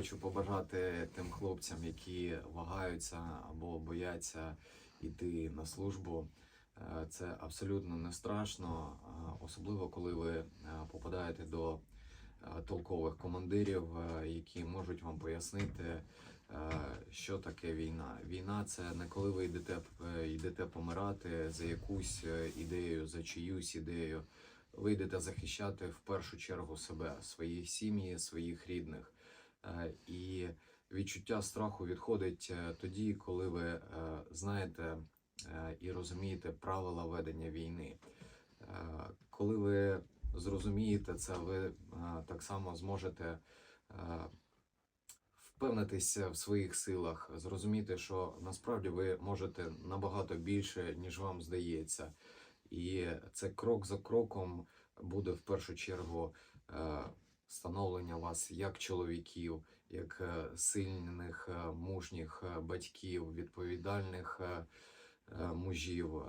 Хочу побажати тим хлопцям, які вагаються або бояться йти на службу. Е, Це абсолютно не страшно, е, особливо коли ви е, попадаєте до толкових командирів, які можуть вам пояснити, що таке війна. Війна це не коли ви йдете, йдете помирати за якусь ідею, за чиюсь ідею. Ви йдете захищати в першу чергу себе, свої сім'ї, своїх рідних. Е, І відчуття страху відходить е, тоді, коли ви е, знаєте і розумієте правила ведення війни. Коли ви зрозумієте це, ви так само зможете впевнитися в своїх силах, зрозуміти, що насправді ви можете набагато більше, ніж вам здається. І це крок за кроком буде в першу чергу становлення вас як чоловіків, як е, сильних, е, мужніх е, батьків, відповідальних мужів.